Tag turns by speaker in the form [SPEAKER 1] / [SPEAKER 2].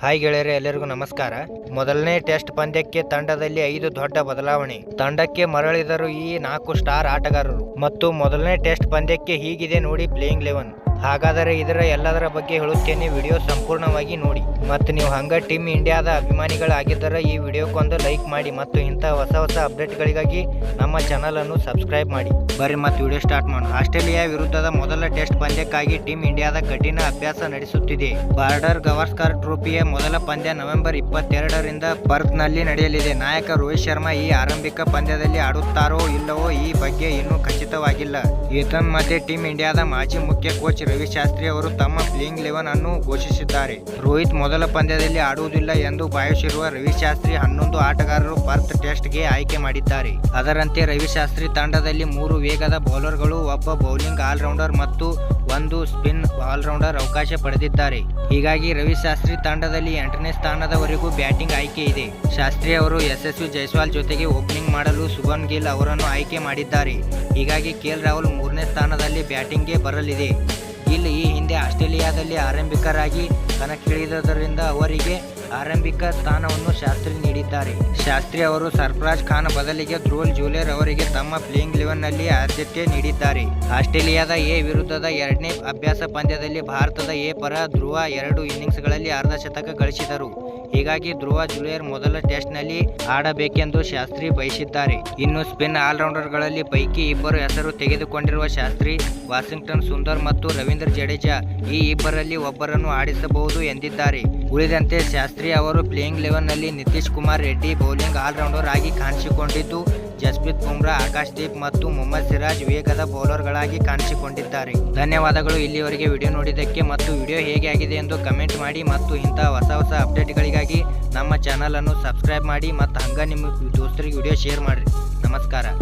[SPEAKER 1] Hi ಗೆಳೆಯರೆ, ಎಲ್ಲರಿಗೂ ನಮಸ್ಕಾರ. ಮೊದಲನೇ ಟೆಸ್ಟ್ ಪಂದ್ಯಕ್ಕೆ ತಂಡದಲ್ಲಿ ಐದು ದೊಡ್ಡ ಬದಲಾವಣೆ. ತಂಡಕ್ಕೆ ಮರಳಿದರು ಈ ನಾಲ್ಕು ಸ್ಟಾರ್ ಆಟಗಾರರು. ಮತ್ತು ಮೊದಲನೇ ಟೆಸ್ಟ್ ಪಂದ್ಯಕ್ಕೆ ಹೀಗಿದೆ ನೋಡಿ ಪ್ಲೇಯಿಂಗ್ ಲೆವೆನ್ ಹಾಗಾದರೆ ಇದರ ಎಲ್ಲದರ ಬಗ್ಗೆ ಹೇಳುತ್ತೇನೆ. ವಿಡಿಯೋ ಸಂಪೂರ್ಣವಾಗಿ ನೋಡಿ. ಮತ್ತು ನೀವು ಹಂಗ ಟೀಮ್ ಇಂಡಿಯಾದ ಅಭಿಮಾನಿಗಳಾಗಿದ್ದರೆ ಈ ವಿಡಿಯೋಕ್ಕೊಂದು ಲೈಕ್ ಮಾಡಿ ಮತ್ತು ಇಂಥ ಹೊಸ ಹೊಸ ಅಪ್ಡೇಟ್ಗಳಿಗಾಗಿ ನಮ್ಮ ಚಾನಲನ್ನು ಸಬ್ಸ್ಕ್ರೈಬ್ ಮಾಡಿ. ಬರ್ರಿ ಮತ್ತು ವಿಡಿಯೋ ಸ್ಟಾರ್ಟ್ ಮಾಡೋಣ. ಆಸ್ಟ್ರೇಲಿಯಾ ವಿರುದ್ಧದ ಮೊದಲ ಟೆಸ್ಟ್ ಪಂದ್ಯಕ್ಕಾಗಿ ಟೀಮ್ ಇಂಡಿಯಾದ ಕಠಿಣ ಅಭ್ಯಾಸ ನಡೆಸುತ್ತಿದೆ. ಬಾರ್ಡರ್ ಗವಾಸ್ಕರ್ ಟ್ರೋಫಿಯ ಮೊದಲ ಪಂದ್ಯ ನವೆಂಬರ್ ಇಪ್ಪತ್ತೆರಡರಿಂದ ಪರ್ತ್ನಲ್ಲಿ ನಡೆಯಲಿದೆ. ನಾಯಕ ರೋಹಿತ್ ಶರ್ಮಾ ಈ ಆರಂಭಿಕ ಪಂದ್ಯದಲ್ಲಿ ಆಡುತ್ತಾರೋ ಇಲ್ಲವೋ ಈ ಬಗ್ಗೆ ಇನ್ನೂ ಖಚಿತವಾಗಿಲ್ಲ. ಏತನ್ಮಧ್ಯೆ ಟೀಮ್ ಇಂಡಿಯಾದ ಮಾಜಿ ಮುಖ್ಯ ಕೋಚ್ ರವಿ ಶಾಸ್ತ್ರಿ ಅವರು ತಮ್ಮ ಪ್ಲೇಯಿಂಗ್ ಲೆವೆನ್ ಅನ್ನು ಘೋಷಿಸಿದ್ದಾರೆ. ರೋಹಿತ್ ಮೊದಲ ಪಂದ್ಯದಲ್ಲಿ ಆಡುವುದಿಲ್ಲ ಎಂದು ಭಾವಿಸಿರುವ ರವಿಶಾಸ್ತ್ರಿ ಹನ್ನೊಂದು ಆಟಗಾರರು ಪರ್ತ್ ಟೆಸ್ಟ್ಗೆ ಆಯ್ಕೆ ಮಾಡಿದ್ದಾರೆ. ಅದರಂತೆ ರವಿಶಾಸ್ತ್ರಿ ತಂಡದಲ್ಲಿ ಮೂರು ವೇಗದ ಬೌಲರ್ಗಳು ಒಬ್ಬ ಬೌಲಿಂಗ್ ಆಲ್ರೌಂಡರ್ ಮತ್ತು ಒಂದು ಸ್ಪಿನ್ ಆಲ್ರೌಂಡರ್ ಅವಕಾಶ ಪಡೆದಿದ್ದಾರೆ. ಹೀಗಾಗಿ ರವಿ ಶಾಸ್ತ್ರಿ ತಂಡದಲ್ಲಿ ಎಂಟನೇ ಸ್ಥಾನದವರೆಗೂ ಬ್ಯಾಟಿಂಗ್ ಆಯ್ಕೆ ಇದೆ. ಶಾಸ್ತ್ರಿ ಅವರು ಯಶಸ್ವಿ ಜೈಸ್ವಾಲ್ ಜೊತೆಗೆ ಓಪನಿಂಗ್ ಮಾಡಲು ಸುಭನ್ ಗಿಲ್ ಅವರನ್ನು ಆಯ್ಕೆ ಮಾಡಿದ್ದಾರೆ. ಹೀಗಾಗಿ ಕೆಎಲ್ ರಾಹುಲ್ ಮೂರನೇ ಸ್ಥಾನದಲ್ಲಿ ಬ್ಯಾಟಿಂಗ್ಗೆ ಬರಲಿದೆ. ಗಿಲ್ ಈ ಹಿಂದೆ ಆಸ್ಟ್ರೇಲಿಯಾದಲ್ಲಿ ಆರಂಭಿಕರಾಗಿ ಕಣಕ್ಕಿಳಿದುದರಿಂದ ಅವರಿಗೆ ಆರಂಭಿಕ ಸ್ಥಾನವನ್ನು ಶಾಸ್ತ್ರಿ ನೀಡಿದ್ದಾರೆ. ಶಾಸ್ತ್ರಿ ಅವರು ಸರ್ಫರಾಜ್ ಖಾನ್ ಬದಲಿಗೆ ಧ್ರುವಲ್ ಜೂಲಿಯರ್ ಅವರಿಗೆ ತಮ್ಮ ಪ್ಲೇಯಿಂಗ್ ಲೆವೆನ್ನಲ್ಲಿ ಆದ್ಯತೆ ನೀಡಿದ್ದಾರೆ. ಆಸ್ಟ್ರೇಲಿಯಾದ ಎ ವಿರುದ್ಧದ ಎರಡನೇ ಅಭ್ಯಾಸ ಪಂದ್ಯದಲ್ಲಿ ಭಾರತದ ಎ ಪರ ಧ್ರುವ ಎರಡು ಇನ್ನಿಂಗ್ಸ್ಗಳಲ್ಲಿ ಅರ್ಧ ಶತಕ ಗಳಿಸಿದರು. ಹೀಗಾಗಿ ಧ್ರುವ ಜುಲಿಯರ್ ಮೊದಲ ಟೆಸ್ಟ್ನಲ್ಲಿ ಆಡಬೇಕೆಂದು ಶಾಸ್ತ್ರಿ ಬಯಸಿದ್ದಾರೆ. ಇನ್ನು ಸ್ಪಿನ್ ಆಲ್ರೌಂಡರ್ಗಳಲ್ಲಿ ಪೈಕಿ ಇಬ್ಬರು ಹೆಸರು ತೆಗೆದುಕೊಂಡಿರುವ ಶಾಸ್ತ್ರಿ, ವಾಷಿಂಗ್ಟನ್ ಸುಂದರ್ ಮತ್ತು ರವೀಂದ್ರ ಜಡೇಜಾ ಈ ಇಬ್ಬರಲ್ಲಿ ಒಬ್ಬರನ್ನು ಆಡಿಸಬಹುದು ಎಂದಿದ್ದಾರೆ. ಉಳಿದಂತೆ ಶಾಸ್ತ್ರಿ ಅವರು playing ಲೆವೆನ್ನಲ್ಲಿ Nitish Kumar Reddy bowling all rounder ಆಗಿ ಕಾಣಿಸಿಕೊಂಡಿದ್ದು ಜಸ್ಪ್ರೀತ್ ಬುಮ್ರಾ, ಆಕಾಶ್ ದೀಪ್ ಮತ್ತು ಮೊಹಮ್ಮದ್ ಸಿರಾಜ್ ವೇಗದ ಬೌಲರ್ಗಳಾಗಿ ಕಾಣಿಸಿಕೊಂಡಿದ್ದಾರೆ. ಧನ್ಯವಾದಗಳು. ಇಲ್ಲಿವರೆಗೆ ವಿಡಿಯೋ ನೋಡಿದ್ದಕ್ಕೆ ಮತ್ತು ವಿಡಿಯೋ ಹೇಗೆ ಆಗಿದೆ ಎಂದು ಕಮೆಂಟ್ ಮಾಡಿ ಮತ್ತು ಇಂತಹ ಹೊಸ ಹೊಸ ಅಪ್ಡೇಟ್ಗಳಿಗಾಗಿ ನಮ್ಮ ಚಾನಲನ್ನು ಸಬ್ಸ್ಕ್ರೈಬ್ ಮಾಡಿ ಮತ್ತು ಹಂಗೆ ನಿಮ್ಮ ದೋಸ್ತರಿಗೆ ವಿಡಿಯೋ ಶೇರ್ ಮಾಡಿರಿ. ನಮಸ್ಕಾರ.